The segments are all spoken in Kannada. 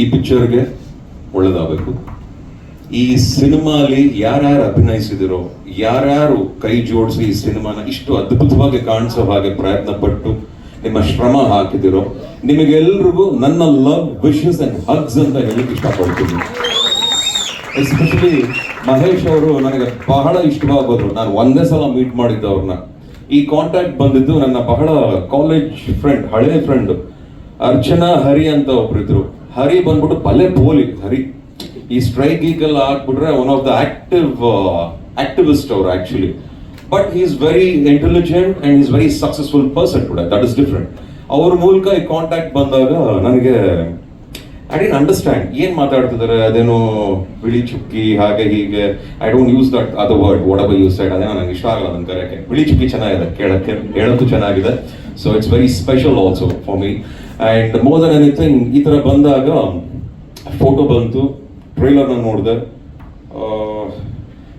ಈ ಪಿಕ್ಚರ್ಗೆ ಒಳ್ಳೇದಾಗಬೇಕು. ಈ ಸಿನಿಮಾಲಿ ಯಾರ್ಯಾರು ಅಭಿನಯಿಸಿದಿರೋ, ಯಾರ್ಯಾರು ಕೈ ಜೋಡಿಸಿ ಈ ಸಿನಿಮಾನ ಇಷ್ಟು ಅದ್ಭುತವಾಗಿ ಕಾಣಿಸೋ ಹಾಗೆ ಪ್ರಯತ್ನ ಪಟ್ಟು ನಿಮ್ಮ ಶ್ರಮ ಹಾಕಿದಿರೋ, ನಿಮಗೆಲ್ರಿಗೂ ನನ್ನ ಲವ್ ವಿಶಸ್ ಅಂಡ್ ಹಗ್ಸ್ ಅಂತ ಹೇಳಿ ಇಷ್ಟಪಡ್ತೀನಿ. ಎಸ್ಪೆಷಲಿ ಮಹೇಶ್ ಅವರು ನನಗೆ ಬಹಳ ಇಷ್ಟವಾಗೋದ್ರು. ನಾನು ಒಂದೇ ಸಲ ಮೀಟ್ ಮಾಡಿದ್ದೆ ಅವ್ರನ್ನ. ಈ ಕಾಂಟ್ಯಾಕ್ಟ್ ಬಂದಿದ್ದು ನನ್ನ ಬಹಳ ಕಾಲೇಜ್ ಫ್ರೆಂಡ್ ಹಳೆ ಫ್ರೆಂಡ್ ಅರ್ಚನಾ ಹರಿ ಅಂತ ಒಬ್ರಿದ್ರು. ಹರಿ ಬಂದ್ಬಿಟ್ಟು ಪಲ್ಲೆ ಪೋಲಿ. ಹರಿ. ಈ ಸ್ಟ್ರೈಕ್ ಗೀಗೆಲ್ಲ ಹಾಕ್ಬಿಟ್ರೆ one of the active activist ಅವರು actually but is very intelligent and is very successful person ಕೂಡ ದಟ್ ಇಸ್ ಡಿಫ್ರೆಂಟ್ ಅವ್ರ ಮೂಲಕ ಈ ಕಾಂಟ್ಯಾಕ್ಟ್ ಬಂದಾಗ ನನಗೆ ಐ ಡಿನ್ ಅಂಡರ್ಸ್ಟ್ಯಾಂಡ್ ಏನ್ ಮಾತಾಡ್ತಿದ್ದಾರೆ? ಅದೇನೋ ಬಿಳಿ ಚುಕ್ಕಿ, ಹಾಗೆ ಹೀಗೆ. ಐ ಡೋಂಟ್ ಯೂಸ್ ದಟ್ ಅದ ವರ್ಡ್ ಎವರ್ ಯೂಸ್ ಸೈಡ್ ಅದೇ ನನಗೆ ಇಷ್ಟ ಆಗಲ್ಲ ಅದನ್ನು ಕರೆಕ್ಟ್ ಬಿಳಿ ಚುಕ್ಕಿ ಚೆನ್ನಾಗಿದೆ. ಕೇಳಕ್ಕೆ ಹೇಳೋದು ಚೆನ್ನಾಗಿದೆ. So it's very special also for me and more than anything ಈ ಥರ ಬಂದಾಗ ಫೋಟೋ ಬಂತು ಟ್ರೈಲರ್ ನಾನು ನೋಡಿದೆ.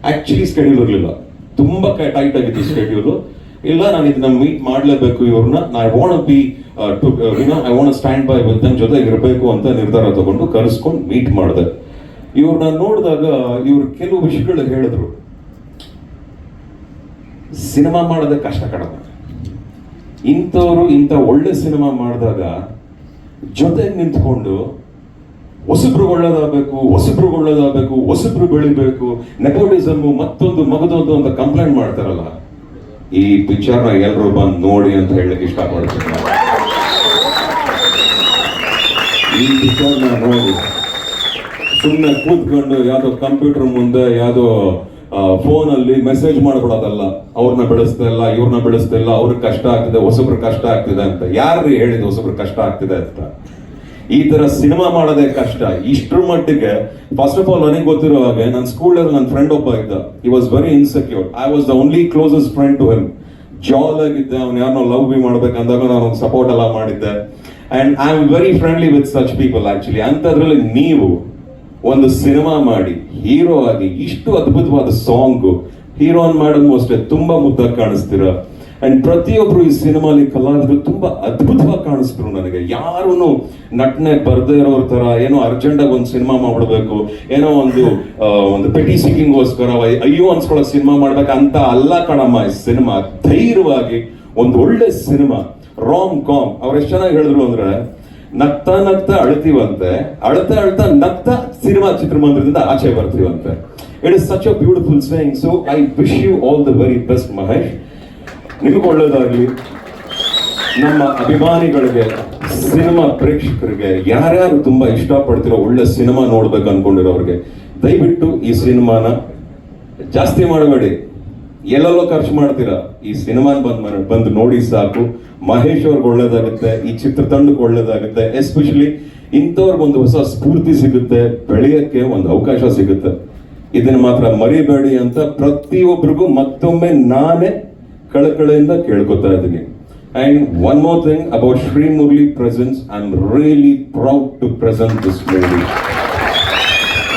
ಆ್ಯಕ್ಚುಲಿ ಸ್ಕೆಡ್ಯೂಲ್ ಇರಲಿಲ್ಲ. ತುಂಬಾ ಟೈಟ್ ಆಗಿತ್ತು ಸ್ಕೆಡ್ಯೂಲ್ ಇಲ್ಲ, ನಾನು ಇದನ್ನ ಮೀಟ್ ಮಾಡಲೇಬೇಕು ಇವ್ರನ್ನ. I want be to I want stand by with ನನ್ನ ಜೊತೆ ಇರಬೇಕು ಅಂತ ನಿರ್ಧಾರ ತಗೊಂಡು ಕರೆಸ್ಕೊಂಡು ಮೀಟ್ ಮಾಡಿದೆ. ಇವ್ರನ್ನ ನೋಡಿದಾಗ, ಇವ್ರು ಕೆಲವು ವಿಷಯಗಳು ಹೇಳಿದ್ರು. ಸಿನಿಮಾ ಮಾಡೋದಕ್ಕೆ ಕಷ್ಟ ಕಡಿಮೆ ಇಂಥವ್ರು ಇಂಥ ಒಳ್ಳೆ ಸಿನಿಮಾ ಮಾಡಿದಾಗ ಜೊತೆಗೆ ನಿಂತ್ಕೊಂಡು ಹೊಸಬ್ರು ಒಳ್ಳೇದಾಗಬೇಕು ಹೊಸಬ್ರು ಒಳ್ಳೇದಾಗಬೇಕು, ಹೊಸಬ್ರು ಬೆಳಿಬೇಕು ನೆಪೋಟಿಸಮ್ ಮತ್ತೊಂದು ಮಗದೊಂದು ಅಂತ ಕಂಪ್ಲೇಂಟ್ ಮಾಡ್ತಾರಲ್ಲ, ಈ ಪಿಕ್ಚರ್ನ ಎಲ್ಲರೂ ಬಂದು ನೋಡಿ ಅಂತ ಹೇಳಕ್ ಇಷ್ಟಪಡ್ತೀನಿ. ಈ ಪಿಕ್ಚರ್ನ ನೋಡಿ ಸುಮ್ಮನೆ ಕೂತ್ಕೊಂಡು ಯಾವುದೋ ಕಂಪ್ಯೂಟರ್ ಮುಂದೆ ಯಾವುದೋ ಫೋನಲ್ಲಿ ಮೆಸೇಜ್ ಮಾಡ್ಕೊಡೋದಲ್ಲ, ಅವ್ರನ್ನ ಬೆಳೆಸ್ತಾ ಇಲ್ಲ, ಇವ್ರನ್ನ ಬೆಳೆಸ್ತಾ ಇಲ್ಲ, ಅವ್ರಿಗೆ ಕಷ್ಟ ಆಗ್ತಿದೆ ಹೊಸಬ್ರು ಕಷ್ಟ ಆಗ್ತಿದೆ ಅಂತ. ಯಾರು ಹೇಳಿದ ಹೊಸಬ್ರು ಕಷ್ಟ ಆಗ್ತಿದೆ ಅಂತ? ಈ ತರ ಸಿನಿಮಾ ಮಾಡೋದೇ ಕಷ್ಟ. ಇಷ್ಟ್ರ ಮಟ್ಟಿಗೆ ಫಸ್ಟ್ ಆಫ್ ಆಲ್ ನನಗೆ ಗೊತ್ತಿರೋ ಹಾಗೆ ನನ್ನ ಸ್ಕೂಲಲ್ಲಿ ನನ್ನ ಫ್ರೆಂಡ್ ಒಬ್ಬ ಇದ್ದ. ಈ was very insecure I was the only closest friend to ಹೆಲ್ ಜಾಲ್ ಆಗಿದ್ದೆ ಅವ್ನು ಯಾರನ್ನೋ ಲವ್ ಬಿ ಮಾಡ್ಬೇಕಂದಾಗ ನಾನು ಸಪೋರ್ಟ್ ಎಲ್ಲ ಮಾಡಿದ್ದೆ. And I am very friendly with such people actually ಅಂಥದ್ರಲ್ಲಿ ನೀವು ಒಂದು ಸಿನಿಮಾ ಮಾಡಿ ಹೀರೋ ಆಗಿ ಇಷ್ಟು ಅದ್ಭುತವಾದ ಸಾಂಗ್ ಹೀರೋನ್ ಮೇಡಮ್ ಅಷ್ಟೇ ತುಂಬಾ ಮುದ್ದಾಗಿ ಕಾಣಿಸ್ತೀರ. ಅಂಡ್ ಪ್ರತಿಯೊಬ್ರು ಈ ಸಿನಿಮಾಲಿ ಕಲಾವಿದರು ತುಂಬಾ ಅದ್ಭುತವಾಗಿ ಕಾಣಿಸ್ತಿರು ನನಗೆ. ಯಾರು ನಟನೆ ಬರ್ದೇ ಇರೋರ ತರ ಏನೋ ಅರ್ಜೆಂಟಾಗಿ ಒಂದು ಸಿನಿಮಾ ಮಾಡ್ಬಿಡ್ಬೇಕು ಏನೋ ಒಂದು ಒಂದು ಪೆಟಿ ಸಿಕ್ಕಿಂಗ್ಗೋಸ್ಕರ ಅಯ್ಯೋ ಅನ್ಸ್ಕೊಳ್ಳೋ ಸಿನಿಮಾ ಮಾಡ್ಬೇಕಂತ ಅಲ್ಲ ಕಣಮ್ಮ, ಈ ಸಿನಿಮಾ ಧೈರ್ಯವಾಗಿ ಒಂದು ಒಳ್ಳೆ ಸಿನಿಮಾ. ರಾಮ್ ಕಾಮ್ ಅವ್ರು ಎಷ್ಟು ಚೆನ್ನಾಗಿ ಹೇಳಿದ್ರು ಅಂದ್ರೆ ನಗ್ತಾ ನಗ್ತಾ ಅಳ್ತೀವಂತೆ, ಅಳ್ತಾ ಅಳ್ತಾ ನಗ್ತಾ ಸಿನಿಮಾ ಚಿತ್ರಮಂದಿರದಿಂದ ಆಚೆ ಬರ್ತೀವಂತೆ. It is such a beautiful saying so I wish you all the very best Mahesh. ನಿಮಗೆ ಒಳ್ಳೇದಾಗಲಿ. ನಮ್ಮ ಅಭಿಮಾನಿಗಳಿಗೆ, ಸಿನಿಮಾ ಪ್ರೇಕ್ಷಕರಿಗೆ, ಯಾರ್ಯಾರು ತುಂಬ ಇಷ್ಟಪಡ್ತಿರೋ ಒಳ್ಳೆ ಸಿನಿಮಾ ನೋಡ್ಬೇಕು ಅನ್ಕೊಂಡಿರೋರಿಗೆ, ದಯವಿಟ್ಟು ಈ ಸಿನಿಮಾನ ಜಾಸ್ತಿ ಮಾಡಬೇಡಿ. ಎಲ್ಲೆಲ್ಲೋ ಖರ್ಚು ಮಾಡ್ತೀರಾ, ಈ ಸಿನಿಮಾನ ಬಂದ್ ಬಂದು ನೋಡಿ ಸಾಕು. ಮಹೇಶ್ ಒಳ್ಳೇದಾಗುತ್ತೆ, ಈ ಚಿತ್ರತಂಡಕ್ಕೆ ಒಳ್ಳೇದಾಗುತ್ತೆ ಎಸ್ಪೆಷಲಿ ಇಂಥವ್ರಿಗೆ ಒಂದು ಹೊಸ ಸ್ಫೂರ್ತಿ ಸಿಗುತ್ತೆ, ಬೆಳೆಯಕ್ಕೆ ಒಂದು ಅವಕಾಶ ಸಿಗುತ್ತೆ. ಇದನ್ನು ಮಾತ್ರ ಮರಿಬೇಡಿ ಅಂತ ಪ್ರತಿಯೊಬ್ಬರಿಗೂ ಮತ್ತೊಮ್ಮೆ ನಾನೇ ಕಳಕಳೆಯಿಂದ ಕೇಳ್ಕೊತಾ ಇದ್ದೀನಿ. And one more thing about Shri Murali presence I am really proud to present this movie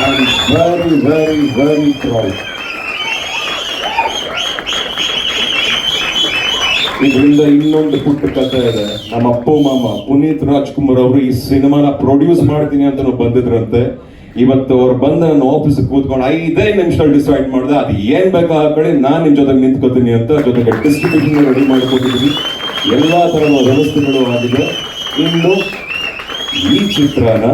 I am very very very proud ಇದರಿಂದ ಇನ್ನೊಂದು ಪುಟ್ಟ ಕಥೆ ಇದೆ. ನಮ್ಮ ಅಪ್ಪು ಮಾಮ, ಪುನೀತ್ ರಾಜ್ಕುಮಾರ್ ಅವರು ಈ ಸಿನಿಮಾನ ಪ್ರೊಡ್ಯೂಸ್ ಮಾಡ್ತೀನಿ ಅಂತ ಬಂದಿದ್ರಂತೆ. ಇವತ್ತು ಅವ್ರು ಬಂದ ನನ್ನ ಆಫೀಸ್ ಕೂತ್ಕೊಂಡು ಐದೇ ನಿಮಿಷದಲ್ಲಿ ಡಿಸೈಡ್ ಮಾಡಿದೆ, ಅದು ಏನ್ ಬೇಕಾ ಆ ಕಡೆ ನಾನು ನಿಮ್ ಜೊತೆ ನಿಂತ್ಕೋತೀನಿ ಅಂತ ಜೊತೆಗೆ ಡಿಸ್ಟ್ರಿಬ್ಯೂಷನ್ ರೆಡಿ ಮಾಡ್ಕೊತಿದ್ದೀನಿ ಎಲ್ಲಾ ತರದ ವ್ಯವಸ್ಥೆಗಳು ಆಗಿದೆ. ಇನ್ನು ಈ ಚಿತ್ರನ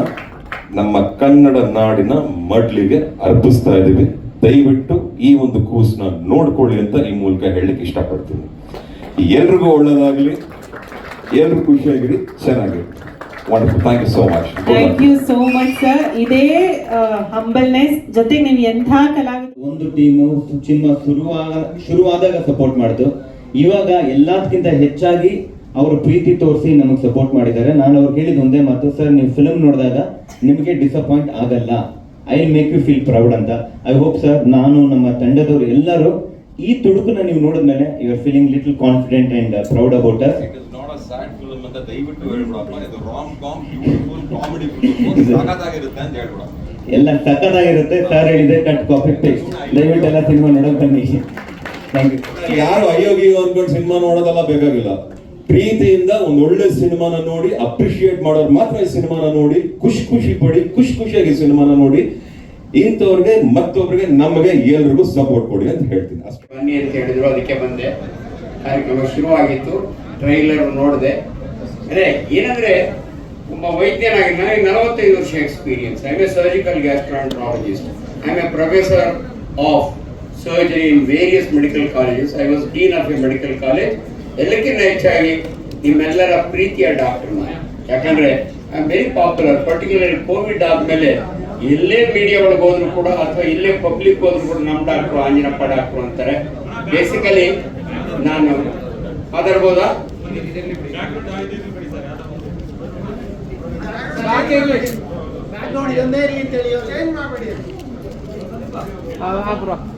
ನಮ್ಮ ಕನ್ನಡ ನಾಡಿನ ಮಡ್ಲಿಗೆ ಅರ್ಪಿಸ್ತಾ ಇದ್ದೀವಿ ದಯವಿಟ್ಟು ಈ ಒಂದು ಕೂಸ್ನ ನೋಡ್ಕೊಳ್ಳಿ ಅಂತ ಈ ಮೂಲಕ ಹೇಳಲಿಕ್ಕೆ ಇಷ್ಟಪಡ್ತೀನಿ. ಎಲ್ರಿಗೂ ಒಳ್ಳೇದಾಗ್ಲಿ. ಎಲ್ರು ಖುಷಿಯಾಗಿರಿ ಚೆನ್ನಾಗಿರಿ. Wonderful thank you so much thank you so much sir ಇದೇ ಹಂಬಲ್ನೆಸ್ ಜೊತೆಗೆ ನೀವು ಎಂಥ ಕಲಾವಿದ ಒಂದು ಟೀಮು ಚಿನ್ನ ಶುರುವಾಗ ಶುರುವಾದಾಗ ಸಪೋರ್ಟ್ ಮಾಡಿತು. ಇವಾಗ ಎಲ್ಲದಕ್ಕಿಂತ ಹೆಚ್ಚಾಗಿ ಅವರು ಪ್ರೀತಿ ತೋರಿಸಿ ನಮಗೆ ಸಪೋರ್ಟ್ ಮಾಡಿದ್ದಾರೆ. ನಾನು ಅವ್ರು ಹೇಳಿದ ಒಂದೇ ಮಾತು ಸರ್ ನೀವು ಫಿಲಮ್ ನೋಡಿದಾಗ ನಿಮಗೆ ಡಿಸಪಾಯಿಂಟ್ ಆಗಲ್ಲ. I make you feel proud ಅಂತ. ಐ ಹೋಪ್ ಸರ್ ನಾನು ನಮ್ಮ ತಂಡದವರು ಎಲ್ಲರೂ ಈ ತುಡುಕನ್ನ ನೀವು ನೋಡಿದ್ಮೇಲೆ you are feeling little confident and proud about us it is not a sad film ಅಂತ ದಯವಿಟ್ಟು ಹೇಳ್ಬಿಡಪ್ಪ. ಇದು rom com beautiful comedy film ಸಾಕಾಗಿರುತ್ತೆ ಅಂತ ಹೇಳ್ಬಿಡ ಎಲ್ಲ ಸಖತ್ತಾಗಿರುತ್ತೆ ಸರ್ ಹೇಳಿದೆ ಕಟ್ ಕಾಪಿ ಪೇಸ್ಟ್ ದಯವಿಟ್ಟು ಎಲ್ಲ ಸಿನಿಮಾ ನೋಡೋಕೆ ಬನ್ನಿ. ಯಾರು ಅಯ್ಯೋ ಗೀಯೋ ಅನ್ಕೊಂಡು ಸಿನಿಮಾ ನೋಡೋದೆಲ್ಲ ಬೇಕಾಗಿಲ್ಲ. ಪ್ರೀತಿಯಿಂದ ಒಂದು ಒಳ್ಳೆ ಸಿನಿಮಾನ ನೋಡಿ ಅಪ್ರಿಶಿಯೇಟ್ ಮಾಡೋರು ಮಾತ್ರ ಈ ಸಿನಿಮಾನ ನೋಡಿ ಖುಷಿ ಖುಷಿ ಪಡಿ ಖುಷಿ ಖುಷಿಯಾಗಿ ಸಿನಿಮಾನ ನೋಡಿ. ಇಂಥವ್ರಿಗೆ ಮತ್ತೊಬ್ಬರಿಗೆ ನಮಗೆ ಎಲ್ರಿಗೂ ಸಪೋರ್ಟ್ ಕೊಡಿ ಅಂತ ಹೇಳ್ತೀನಿ ಅಷ್ಟು. ಬನ್ನಿ ಅಂತ ಹೇಳಿದ್ರು, ಅದಕ್ಕೆ ಬಂದೆ. ಕಾರ್ಯಕ್ರಮ ಶುರುವಾಗಿತ್ತು. ಟ್ರೈಲರ್ ನೋಡಿದೆ. ಅದೇ ಏನಂದ್ರೆ, ಒಬ್ಬ ವೈದ್ಯನಾಗಿ ನನಗೆ ನಲವತ್ತೈದು ವರ್ಷ experience I a surgical gastroenterologist I a professor of surgery in various medical colleges I was dean of a medical college ಎಲ್ಲಕ್ಕಿಂತ ಹೆಚ್ಚಾಗಿ ನಿಮ್ಮೆಲ್ಲರ ಪ್ರೀತಿಯ ಡಾಕ್ಟರ್ ಯಾಕಂದ್ರೆ I am very popular particular Covid ಆದ್ಮೇಲೆ ಎಲ್ಲೇ ಮೀಡಿಯಾ ಒಳಗೆ ಹೋದ್ರು ಕೂಡ ಅಥವಾ ಇಲ್ಲೇ ಪಬ್ಲಿಕ್ ಹೋದ್ರು ಕೂಡ ನಮ್ಮ ಡಾಕ್ಟ್ರು ಆಂಜನಪ್ಪ ಡಾಕ್ಟ್ರು ಅಂತಾರೆ. ಬೇಸಿಕಲಿ ನಾನು ಮಾತಾಡ್ಬೋದಾ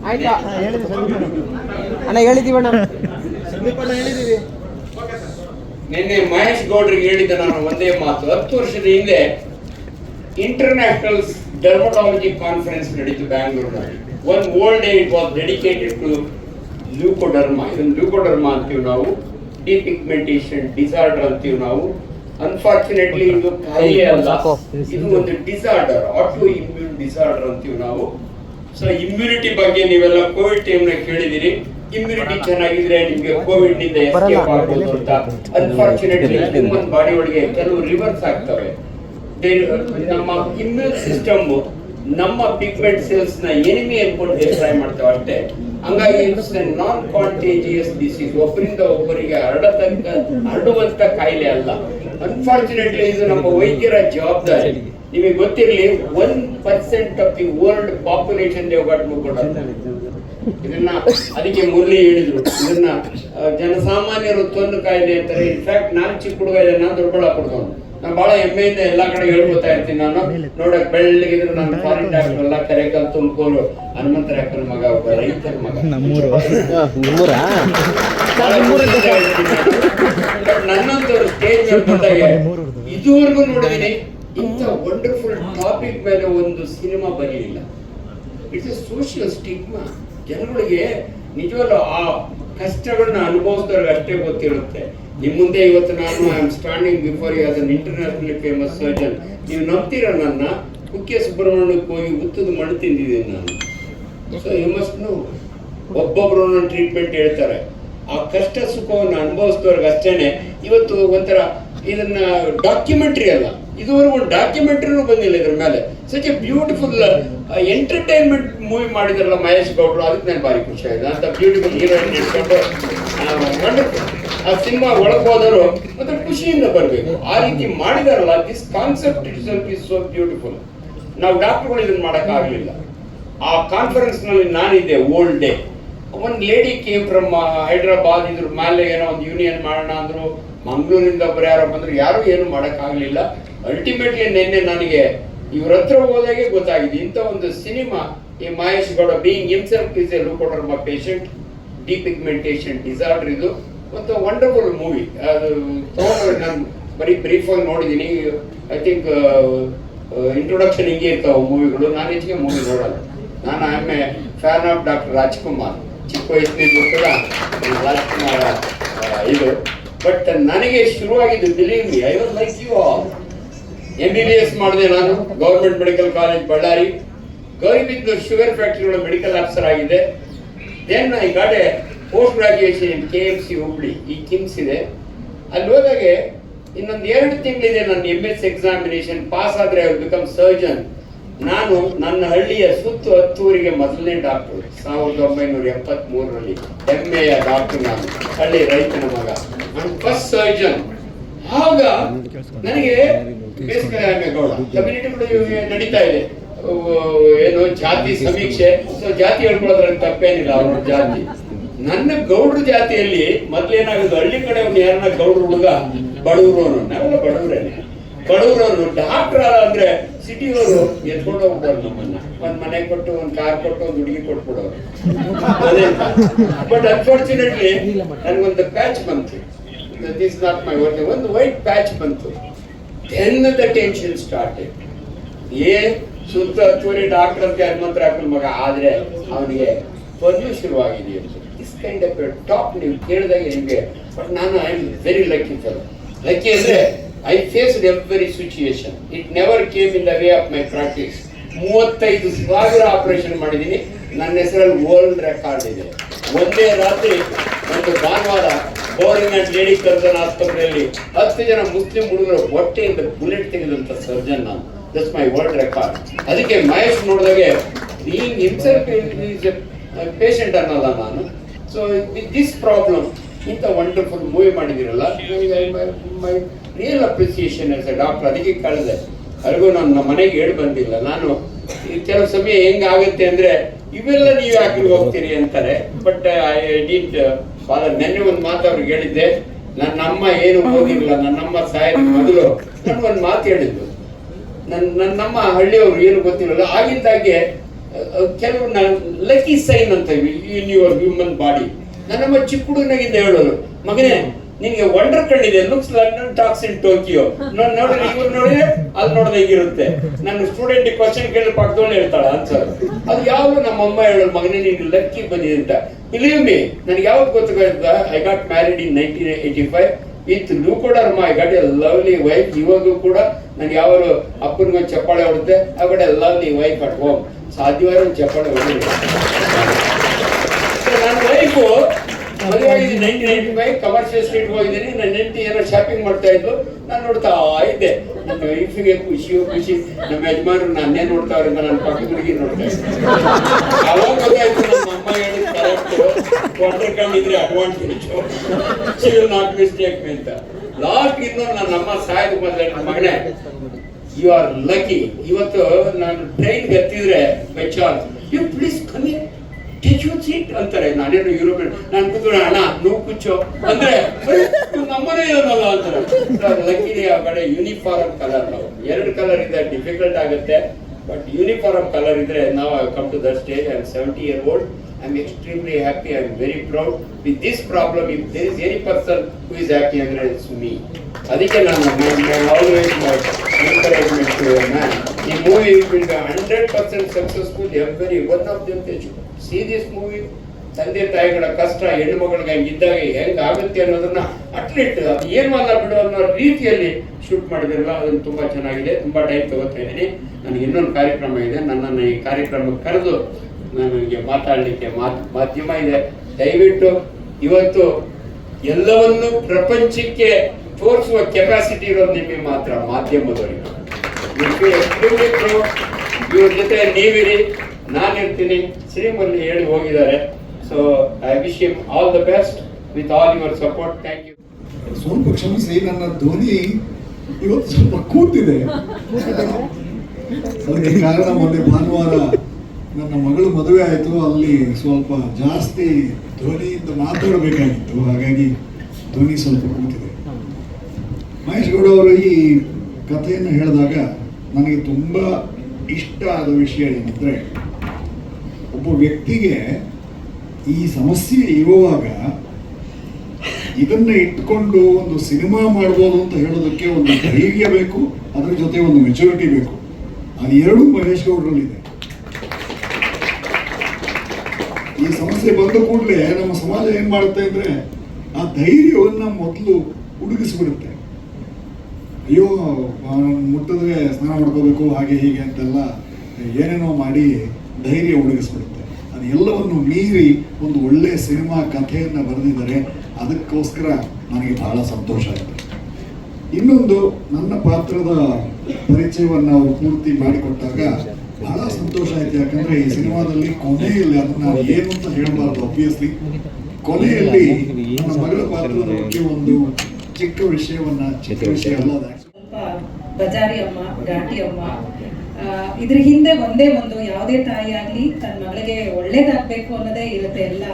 ಆಯ್ತಾ? ಅಣ್ಣ ಹೇಳಿದೀವಣ್ಣ. ನಿನ್ನೆ ಮಹೇಶ್ ಗೌಡ್ರಿಗೆ ಹೇಳಿದ್ದೆ ನಾನು ಒಂದೇ ಮಾತು. ಹತ್ತು ವರ್ಷದ ಹಿಂದೆ ಇಂಟರ್ನ್ಯಾಷನಲ್ ಡರ್ಮಟಾಲಜಿ ಕಾನ್ಫರೆನ್ಸ್ ನಡೀತು ಬ್ಯಾಂಗ್ಳೂರಿನಲ್ಲಿ one world day it was dedicated to leucoderma ಇದನ್ನು ಲ್ಯೂಕೋಡರ್ಮಾ ಅಂತೀವಿ ನಾವು. ಡಿಪಿಗ್ಮೆಂಟೇಷನ್ ಡಿಸಾರ್ಡರ್ ಅಂತೀವಿ ನಾವು. ಅನ್ಫಾರ್ಚುನೇಟ್ಲಿ ಇದು ಕಾಯಿಲೆ ಅಲ್ಲ. ಇದು ಒಂದು ಡಿಸಾರ್ಡರ್ ಆಟೋ ಇಮ್ಯೂನ್ ಡಿಸಾರ್ಡರ್ ಅಂತೀವಿ ನಾವು. ಸೊ ಇಮ್ಯುನಿಟಿ ಬಗ್ಗೆ ನೀವೆಲ್ಲ ಕೋವಿಡ್ ಟೈಮ್ನ ಕೇಳಿದಿರಿ. ಇಮ್ಯುನಿಟಿ ಚೆನ್ನಾಗಿದ್ರೆ ನಿಮಗೆ ಕೋವಿಡ್ನಿಂದ ಎಸ್ಕೇಪ್ ಆಗ್ಬೋದು ಅಂತ. ಅನ್ಫಾರ್ಚುನೇಟ್ಲಿ ಹ್ಯೂಮನ್ ಬಾಡಿ ಒಳಗೆ ಕೆಲವು ರಿವರ್ಸ್ ಆಗ್ತವೆ. ನಮ್ಮ ಇಮ್ಯೂನ್ ಸಿಸ್ಟಮ್ ನಮ್ಮ ಪಿಗ್ಮೆಂಟ್ ಸೆಲ್ಸ್ನ ಎನಿಮಿ ಅನ್ಕೊಂಡು ಟ್ರೈ ಮಾಡ್ತೇವೆ ಅಷ್ಟೇ. ಹಂಗಾಗಿ ನಾನ್ ಕಾಂಟೇಜಿಯಸ್ ಡಿಸೀಸ್ ಒಬ್ಬರಿಂದ ಒಬ್ಬರಿಗೆ ಹರಡತಕ್ಕ, ಹರಡುವಂತ ಕಾಯಿಲೆ ಅಲ್ಲ. ಅನ್ಫಾರ್ಚುನೇಟ್ಲಿ ಇದು ನಮ್ಮ ವೈದ್ಯರ ಜವಾಬ್ದಾರಿ. ನಿಮಗೆ ಗೊತ್ತಿರಲಿ one percent of the world population ಇದನ್ನ ಅದಕ್ಕೆ ಮುರಳಿ ಹೇಳಿದ್ರು. ಇದನ್ನ ಜನಸಾಮಾನ್ಯರು ತೊಂದು ಕಾಯಿಲೆ ಅಂತಾರೆ. ಇನ್ಫ್ಯಾಕ್ಟ್ ನಾನು ಚಿಕ್ಕ ಹುಡುಗ ಇದೆ ನಾನು ದೊಡ್ಡಬಳ್ಳಾಪುರದವನು ನಾನು ಬಹಳ ಹೆಮ್ಮೆಯಿಂದ ಎಲ್ಲಾ ಕಡೆ ಹೇಳ್ಕೊತಾ ಇರ್ತೀನಿ ನಾನು. ನೋಡಕ್ ಬೆಳ್ಳಗಿದ್ರು ನಾನು ಫಾರಿನ್ ಡಾಕ್ಟರ್ ಎಲ್ಲ ಕರೆಕಲ್ ತುಮಕೂರು ಹನುಮಂತರ ಅಕ್ಕನ ಮಗ ಒಬ್ಬ ರೈತರ ಮಗ. ನನ್ನಂತವ್ರು ಸ್ಟೇಜ್ ಮೇಲೆ ಬಂದಾಗ ಇದುವರೆಗೂ ನೋಡಿದೀನಿ ಇಂಥ ವಂಡರ್ಫುಲ್ ಟಾಪಿಕ್ ಮೇಲೆ ಒಂದು ಸಿನಿಮಾ ಬರಲಿಲ್ಲ. ಇಟ್ಸ್ ಎ ಸೋಷಿಯಲ್ ಸ್ಟಿಗ್ಮಾ ಜನಗಳಿಗೆ ನಿಜವಾಗ್ಲೂ ಆ ಕಷ್ಟಗಳನ್ನ ಅನುಭವಿಸಿದವ್ರಿಗೆ ಅಷ್ಟೇ ಗೊತ್ತಿರುತ್ತೆ. ನಿಮ್ಮ ಮುಂದೆ ಇವತ್ತು ನಾನು I am standing before you as an internationally famous surgeon ನೀವು ನಂಬ್ತೀರ ನನ್ನ? ಕುಕ್ಕೆ ಸುಬ್ರಹ್ಮಣ್ಯಕ್ಕೆ ಹೋಗಿ ಉತ್ತದ ಮಣ್ಣು ತಿಂದಿದ್ದೀನಿ ನಾನು. ಸೊ ಯು ಮಸ್ಟ್ ನೋ ಒಬ್ಬೊಬ್ರು ಒಂದೊಂದು ಟ್ರೀಟ್ಮೆಂಟ್ ಹೇಳ್ತಾರೆ. ಆ ಕಷ್ಟ ಸುಖವನ್ನು ಅನುಭವಿಸಿದವ್ರಿಗೆ ಅಷ್ಟೇನೆ. ಇವತ್ತು ಒಂಥರ ಇದನ್ನ ಡಾಕ್ಯುಮೆಂಟ್ರಿ ಅಲ್ಲ. ಇದುವರೆಗೂ ಒಂದು ಡಾಕ್ಯುಮೆಂಟ್ರಿನೂ ಬಂದಿಲ್ಲ ಇದ್ರ ಮೇಲೆ. Such a beautiful entertainment movie ಮಾಡಿದ್ರಲ್ಲ ಮಹೇಶ್ ಗೌಡ್ರು, ಅದಕ್ಕೆ ನಾನು ಭಾರಿ ಖುಷಿ ಆಯ್ತು. ಅಂತ ಬ್ಯೂಟಿಫುಲ್ ಹೀರೋಯಿನ್ ಇಟ್ಕೊಂಡು ಆ ಸಿನಿಮಾ ಒಳಗೆ ಹೋದರು ಮತ್ತೆ ಖುಷಿಯಿಂದ ಬರಬೇಕು. ಆ ರೀತಿ ಮಾಡಿದಾರಲ್ಲ this concept itself is so beautiful ನಾವು ಡಾಕ್ಟರ್ಗಳು ಇದನ್ನ ಮಾಡೋಕ್ಕಾಗಲಿಲ್ಲ ಆ ಕಾನ್ಫರೆನ್ಸ್ನಲ್ಲಿ ನಾನಿದ್ದೆ ಓಲ್ಡ್ ಡೇ ಒಂದು ಲೇಡಿ ಕೇಮ್ ಫ್ರಮ್ ಹೈದ್ರಾಬಾದ್, ಇದ್ರ ಮೇಲೆ ಏನೋ ಒಂದು ಯೂನಿಯನ್ ಮಾಡೋಣ ಅಂದ್ರು, ಮಂಗಳೂರಿಂದ ಒಬ್ಬರು ಯಾರೋ ಬಂದ್ರು, ಯಾರು ಏನು ಮಾಡೋಕ್ಕಾಗಲಿಲ್ಲ ಅಲ್ಟಿಮೇಟ್ಲಿ ನಿನ್ನೆ ನನಗೆ ಇವ್ರ ಹತ್ರ ಹೋದಾಗೆ ಗೊತ್ತಾಗಿದೆ. ಇಂಥ ಒಂದು ಸಿನಿಮಾ ಈ Mahesh Gowda being himself is a leucoderma patient depigmentation disorder ಇದು. ಮತ್ತು ವಂಡರ್ಫುಲ್ ಮೂವಿ ಅದು ತಗೊಂಡು ನಾನು ಬರೀ ಬ್ರೀಫ್ ಆಗಿ ನೋಡಿದ್ದೀನಿ. ಐ ಥಿಂಕ್ ಇಂಟ್ರೊಡಕ್ಷನ್ ಹಿಂಗೆ ಇರ್ತಾವೆ ಮೂವಿಗಳು. ನಾನು ಹೆಚ್ಚಿಗೆ ಮೂವಿ ನೋಡಲ್ಲ. ನಾನು ಆಮೆ ಫ್ಯಾನ್ ಆಫ್ ಡಾಕ್ಟರ್ ರಾಜ್ಕುಮಾರ್ ಚಿಕ್ಕ ವಯಸ್ಸಿನಿಂದ ಕೂಡ ರಾಜ್ಕುಮಾರ್ ಇದು. ಬಟ್ ನನಗೆ ಶುರುವಾಗಿದ್ದು believe me I was like you all M B B S ಮಾಡಿದೆ ನಾನು ಗೌರ್ಮೆಂಟ್ ಮೆಡಿಕಲ್ ಕಾಲೇಜ್ ಬಳ್ಳಾರಿ ಗೌರಿಬಿದ್ದು ಶುಗರ್ ಫ್ಯಾಕ್ಟ್ರಿಗಳ ಮೆಡಿಕಲ್ ಆಫೀಸರ್ ಆಗಿದೆ ದೆನ್ ಈ ಗಾಡೆ post graduation in K M C Hubli ಈ ಕಿಮ್ಸ್ ಇದೆ ಅಲ್ಲಿ ಹೋದಾಗೆ ಇನ್ನೊಂದು ಎರಡು ತಿಂಗಳಿದೆ ನನ್ನ ಎಂ ಎಸ್ ಎಕ್ಸಾಮಿನೇಷನ್ ಪಾಸ್ ಆದರೆ ಐ ಬಿಕಮ್ ಸರ್ಜನ್ ನಾನು ನನ್ನ ಹಳ್ಳಿಯ ಸುತ್ತು ಹತ್ತೂರಿಗೆ ಮೊದಲನೇ ಡಾಕ್ಟರ್ ಸಾವಿರದ ಒಂಬೈನೂರ ಎಪ್ಪತ್ತ್ ಮೂರರಲ್ಲಿ ಹೆಮ್ಮೆಯ ಡಾಕ್ಟರ್ ನಾನು, ಹಳ್ಳಿ ರೈತನ ಮಗ. ನಾನು ಫಸ್ಟ್ ಸರ್ಜನ್ ಆಗ ನನಗೆ ಬೇಸಿಗೆ ನಡೀತಾ ಇದೆ. ಏನು ಜಾತಿ ಸಮೀಕ್ಷೆ. ಸೊ ಜಾತಿ ಹೇಳ್ಕೊಳ್ಳೋದ್ರಲ್ಲಿ ತಪ್ಪೇನಿಲ್ಲ ಅವ್ರ ಜಾತಿ. ನನ್ನ ಗೌಡ್ರ ಜಾತಿಯಲ್ಲಿ ಮೊದ್ಲೇನಾಗೋದು ಹಳ್ಳಿ ಕಡೆ ಅವ್ನು ಯಾರನ್ನ ಗೌಡ್ರ ಹುಡುಗ? ಬಡವರು ಅನ್ನೋ ನಾವೆಲ್ಲ ಬಡವರೇನೆ. ಬಡವರು ಅನ್ನೋ ಡಾಕ್ಟರ್ ಅಂದ್ರೆ ಸಿಟಿಯವರು ಎತ್ಕೊಂಡು ಹೋಗ್ಬಾರ್ದು ನಮ್ಮನ್ನ. ಒಂದ್ ಮನೆ ಕೊಟ್ಟು ಒಂದ್ ಕಾರ್ ಕೊಟ್ಟು ಒಂದ್ ಹುಡುಗಿ ಕೊಟ್ಬಿಡೋರು. ಅದೇ ಬಟ್ ಅನ್ಫಾರ್ಚುನೇಟ್ಲಿ ನನ್ಗೊಂದು ಪ್ಯಾಚ್ ಬಂತು. ದಿಸ್ ನಾಟ್ ಮೈ ವರ್ಕ್ ಒಂದು ವೈಟ್ ಪ್ಯಾಚ್ ಬಂತು. ದೆನ್ ದ ಟೆನ್ಷನ್ ಸ್ಟಾರ್ಟೆಡ್ ಏ, ಸುತ್ತ ಹತ್ತುವರೆ ಡಾಕ್ಟರ್ ಅಂತ ಹನುಮಂತರ ಮಗ, ಆದರೆ ಅವನಿಗೆ ಪದ್ಮ ಶುರುವಾಗಿದೆಯಂತೆ ದಿಸ್ ಕೈಂಡ್ ಆಫ್ ಟಾಪ್ ನೀವು ಕೇಳಿದಾಗ ನಿಮಗೆ ಬಟ್ ನಾನು I am very lucky fellow lucky ಅಂದರೆ I face every situation it never came in the way of my practice ಮೂವತ್ತೈದು ಸಾವಿರ ಆಪರೇಷನ್ ಮಾಡಿದ್ದೀನಿ. ನನ್ನ ಹೆಸರಲ್ಲಿ ವರ್ಲ್ಡ್ ರೆಕಾರ್ಡ್ ಇದೆ. ಒಂದೇ ರಾತ್ರಿ, ಒಂದು ಭಾನುವಾರ ಅಂಡ್ ಲೇಡಿ ಕರ್ಜನ್ ಆಸ್ಪತ್ರೆಯಲ್ಲಿ ಹತ್ತು ಜನ ಮುಸ್ಲಿಂ ಹುಡುಗರು ಹೊಟ್ಟೆಯಿಂದ ಬುಲೆಟ್ ತೆಗೆದಂತ ಸರ್ಜನ್ ನಾನು. ದಟ್ಸ್ ಮೈ ವರ್ಲ್ಡ್ ರೆಕಾರ್ಡ್ ಅದಕ್ಕೆ ಮಹೇಶ್ ನೋಡಿದಾಗೆ ಈ ಹಿಮ್ಸೆಲ್ಫ್ ಪೇಷಂಟ್ ಅನ್ನಲ್ಲ ನಾನು. ಸೊ ವಿತ್ ದಿಸ್ ಪ್ರಾಬ್ಲಮ್ ಇಂಥ wonderful movie ಮಾಡಿದಿರಲ್ಲ my real appreciation as a doctor ಅದಕ್ಕೆ ಕಳೆದೆ. ಅರಿಗೂ ನಮ್ಮ ಮನೆಗೆ ಹೇಳಿ ಬಂದಿಲ್ಲ. ನಾನು ಕೆಲವು ಸಮಯ ಹೆಂಗಾಗುತ್ತೆ ಅಂದ್ರೆ, ಇವೆಲ್ಲ ನೀವು ಯಾಕೆ ಹೋಗ್ತೀರಿ ಅಂತಾರೆ. ಬಟ್ ಐ ಡಿಂಟ್ ಫಾದರ್ ನೆನ್ನೆ ಒಂದು ಮಾತು ಅವ್ರಿಗೆ ಹೇಳಿದ್ದೆ ನನ್ನ ಅಮ್ಮ ಏನು ನನ್ನ ಅಮ್ಮ ಸಾಯ್ ಮೊದಲು ನನ್ನ ಒಂದು ಮಾತು ಹೇಳಿದ್ದು. ನನ್ನ ನನ್ನಮ್ಮ ಹಳ್ಳಿಯವರು ಏನು ಗೊತ್ತಿರಲ್ಲ ಆಗಿದ್ದಾಗೆ ಕೆಲವು ಕೆಲವು ಲಕ್ಕಿ ಸೈನ್ ಅಂತ ಇನ್ ಯುವರ್ ಹ್ಯೂಮನ್ ಬಾಡಿ ನನ್ನಮ್ಮ ಚಿಕ್ಕ ಹುಡುಗನಾಗಿಂದ ಹೇಳೋರು ಮಗನೇ ನಿನಗೆ wonder ಕಣ್ಣಿದೆ looks London talks in Tokyo ನಾನು ನೋಡಿದ್ರೆ ಇವ್ರು ನೋಡಿದ್ರೆ ಅಲ್ಲಿ ನೋಡಿದ್ರೆ ಹಿಂಗಿರುತ್ತೆ. ನನ್ನ ಸ್ಟೂಡೆಂಟ್ ಕ್ವಶನ್ ಕೇಳಿ ಪಕ್ಕದವಳು ಹೇಳ್ತಾಳ ಆನ್ಸರ್ ಅದು ಯಾವಾಗಲೂ ನಮ್ಮ ಅಮ್ಮ ಹೇಳೋ ಮಗನೇ ನೀನು ಲಕ್ಕಿ ಬಂದಿದೆ ಅಂತ. ಬಿಲೀವ್ ಮಿ ನನಗೆ ಯಾವಾಗ ಗೊತ್ತಾಗ I got married in nineteen eighty five with leucoderma I got a lovely wife ಇವಾಗೂ ಕೂಡ ನನಗೆ ಯಾವಾರು ಅಪ್ಪನಿಗೊಂದು ಚಪ್ಪಾಳೆ ಹೊಡುತ್ತೆ I got a lovely wife at home ಸಾಧ್ಯವಾದ ಒಂದು ಚಪ್ಪಾಳೆ ಹೊಡೆದಿಲ್ಲ ನನ್ನ wife ninety five Commercial Street ಹೋಗಿದ್ದೀನಿ. ನನ್ನ ಹೆಂಡತಿ ಏನೋ ಶಾಪಿಂಗ್ ಮಾಡ್ತಾ ಇದ್ರು. ನಾನು ನೋಡ್ತಾ ಇದ್ದೆ. ನನ್ನ ವೈಫಿಗೆ ಖುಷಿಯೋ ಖುಷಿ ನಮ್ಮ ಯಜಮಾನರು ನನ್ನೇ ನೋಡ್ತಾವ್ರೆ ನನ್ನ ಪಕ್ಕದ ಹುಡುಗಿ ನೋಡ್ತಾ ಅವಾಗ ಗೊತ್ತಾಯ್ತು ನಮ್ಮ ಅಮ್ಮ ಹೇಳಿದ ವಾಟರ್ ಕಂಡಿದ್ರೆ ಅಡ್ವಾಂಟೇಜ್ ವಿಲ್ ನಾಟ್ ಮಿಸ್ಟೇಕ್ ಅಂತ. ಲಾಸ್ಟ್ ಇನ್ನೊಂದು ನನ್ನ ಅಮ್ಮ ಸಾಯದ ಮೊದಲೇ ನನ್ನ ಮಗನೇ ಯು ಆರ್ ಲಕ್ಕಿ ಇವತ್ತು ನಾನು ಟ್ರೈನ್ ಎತ್ತಿದ್ರೆ ಬೈ ಚಾನ್ಸ್ ಯು ಪ್ಲೀಸ್ ಕಮ್ಮಿ ಟೀಚ್ ಸೀಟ್ ಅಂತಾರೆ ನಾನೇನು ಯುರೋಪಿಯನ್ ನಾನು ಕೂತ್ಕೊಂಡು ಅಣ್ಣ ನೋವು ಕುಚ್ಚು. ಅಂದ್ರೆ "ಏ, ನಮ್ಮನೆ ಇರೋನಲ್ಲ ಅಂತಾರೆ. ಲಕ್ಕಿನಿ ಆ ಕಡೆ ಯೂನಿಫಾರ್ಮ್ ಕಲರ್ ನಾವು. ಎರಡು ಕಲರ್ ಇದೆ ಡಿಫಿಕಲ್ಟ್ ಆಗುತ್ತೆ ಬಟ್ ಯೂನಿಫಾರ್ಮ್ ಕಲರ್ ಇದ್ರೆ ನಾವು come to the stage I am seventy year old I am extremely happy I am very proud with this problem if there is any person who is happy ಅಂದ್ರೆ ಇಟ್ಸ್ ಮೀ ಅದಕ್ಕೆ ನಾನು always a man. The movie will be hundred percent successful. Every one of them. They this movie ತಂದೆ ತಾಯಿಗಳ ಕಷ್ಟ ಹೆಣ್ಣು ಮಗಳಿಗೆ ಇದ್ದಾಗ ಹೆಂಗೆ ಆಗುತ್ತೆ ಅನ್ನೋದನ್ನ ಅಟ್ಲೀಸ್ಟ್ ಅದು ಏನು ಅಲ್ಲ ಬಿಡು ಅನ್ನೋ ರೀತಿಯಲ್ಲಿ ಶೂಟ್ ಮಾಡಿದಿರಲ್ಲ, ಅದನ್ನು ತುಂಬಾ ಚೆನ್ನಾಗಿದೆ, ತುಂಬಾ ಟೈಮ್ ತಗೋತಾ ಇದ್ದೀನಿ. ನನಗೆ ಇನ್ನೊಂದು ಕಾರ್ಯಕ್ರಮ ಇದೆ, ನನ್ನನ್ನು ಈ ಕಾರ್ಯಕ್ರಮಕ್ಕೆ ಕರೆದು ನನಗೆ ಮಾತಾಡಲಿಕ್ಕೆ ಮಾತ್ ಮಾಧ್ಯಮ ಇದೆ. ದಯವಿಟ್ಟು ಇವತ್ತು ಎಲ್ಲವನ್ನು ಪ್ರಪಂಚಕ್ಕೆ ತೋರಿಸುವ ಕೆಪಾಸಿಟಿ ಇರೋದು ನಿಮಗೆ ಮಾತ್ರ, ಮಾಧ್ಯಮದವರಿಗೆ. ಇವ್ರ ಜೊತೆ ನೀವಿರಿ. ನಾನಿರ್ತೀನಿ ಶ್ರೀಮಲ್ಲಿ ಹೇಳಿ ಹೋಗಿದ್ದಾರೆ. So I wish you all the best with all your support thank you ಸ್ವಲ್ಪ ಕ್ಷಮಿಸಿ ನನ್ನ ಧ್ವನಿ ಇವತ್ತು ಸ್ವಲ್ಪ ಕೂತಿದೆ. ಅದಕ್ಕೆ ಕಾರಣ ಮೊನ್ನೆ ಭಾನುವಾರ ನನ್ನ ಮಗಳು ಮದುವೆ ಆಯಿತು. ಅಲ್ಲಿ ಸ್ವಲ್ಪ ಜಾಸ್ತಿ ಧ್ವನಿಯಿಂದ ಮಾತಾಡಬೇಕಾಗಿತ್ತು. ಹಾಗಾಗಿ ಧ್ವನಿ ಸ್ವಲ್ಪ ಕೂತಿದೆ. ಮಹೇಶ್ ಗೌಡ ಅವರು ಈ ಕಥೆಯನ್ನು ಹೇಳಿದಾಗ ನನಗೆ ತುಂಬ ಇಷ್ಟ ಆದ ವಿಷಯ ಏನಂದ್ರೆ ಒಬ್ಬ ವ್ಯಕ್ತಿಗೆ ಈ ಸಮಸ್ಯೆ ಇರುವಾಗ ಇದನ್ನ ಇಟ್ಕೊಂಡು ಒಂದು ಸಿನಿಮಾ ಮಾಡ್ಬೋದು ಅಂತ ಹೇಳೋದಕ್ಕೆ ಒಂದು ಧೈರ್ಯ ಬೇಕು, ಅದ್ರ ಜೊತೆ ಒಂದು ಮೆಚುರಿಟಿ ಬೇಕು. ಅದು ಎರಡು ಮಹೇಶ್ ಗೌಡ್ರಲ್ಲಿದೆ ಈ ಸಮಸ್ಯೆ ಬಂದ ಕೂಡಲೇ ನಮ್ಮ ಸಮಾಜ ಏನ್ ಮಾಡುತ್ತೆ ಅಂದ್ರೆ ಆ ಧೈರ್ಯವನ್ನ ಮೊದಲು ಹುಡುಗಿಸ್ಬಿಡುತ್ತೆ. ಅಯ್ಯೋ ಮುಟ್ಟಿದ್ರೆ ಸ್ನಾನ ಮಾಡ್ಕೋಬೇಕು, ಹಾಗೆ ಹೀಗೆ ಅಂತೆಲ್ಲ ಏನೇನೋ ಮಾಡಿ ಧೈರ್ಯ ಹುಡುಗಿಸ್ಬಿಡುತ್ತೆ. ಅದು ಎಲ್ಲವನ್ನು ಮೀರಿ ಒಂದು ಒಳ್ಳೆ ಸಿನಿಮಾ ಕಥೆಯನ್ನು ಬರೆದಿದ್ದಾರೆ. ಅದಕ್ಕೋಸ್ಕರ ನನಗೆ ಬಹಳ ಸಂತೋಷ ಆಯಿತು. ಇನ್ನೊಂದು ನನ್ನ ಪಾತ್ರದ ಪರಿಚಯವನ್ನು ಅವರು ಪೂರ್ತಿ ಮಾಡಿಕೊಟ್ಟಾಗ ಬಹಳ ಸಂತೋಷ ಆಯ್ತು. ಯಾಕಂದ್ರೆ ಈ ಸಿನಿಮಾದಲ್ಲಿ ಕೊನೆಯಲ್ಲಿ ಅದನ್ನ ಏನು ಅಂತ ಹೇಳಬಾರ್ದು ಅಬ್ವಿಯಸ್ಲಿ ಕೊನೆಯಲ್ಲಿ ನನ್ನ ಮಗಳ ಪಾತ್ರದ ಬಗ್ಗೆ ಒಂದು ಚಿಕ್ಕ ವಿಷಯವನ್ನ, ಚಿಕ್ಕ ವಿಷಯ ಅಲ್ಲ ಬಜಾರಿ ಅಮ್ಮ ಘಾಟಿ ಅಮ್ಮ ಇದ್ರ ಹಿಂದೆ ಒಂದೇ ಒಂದು ಯಾವುದೇ ತಾಯಿ ಆಗ್ಲಿ ತನ್ನ ಮಗಳಿಗೆ ಒಳ್ಳೇದಾಗ್ಬೇಕು ಅನ್ನೋದೇ ಇರುತ್ತೆ ಎಲ್ಲ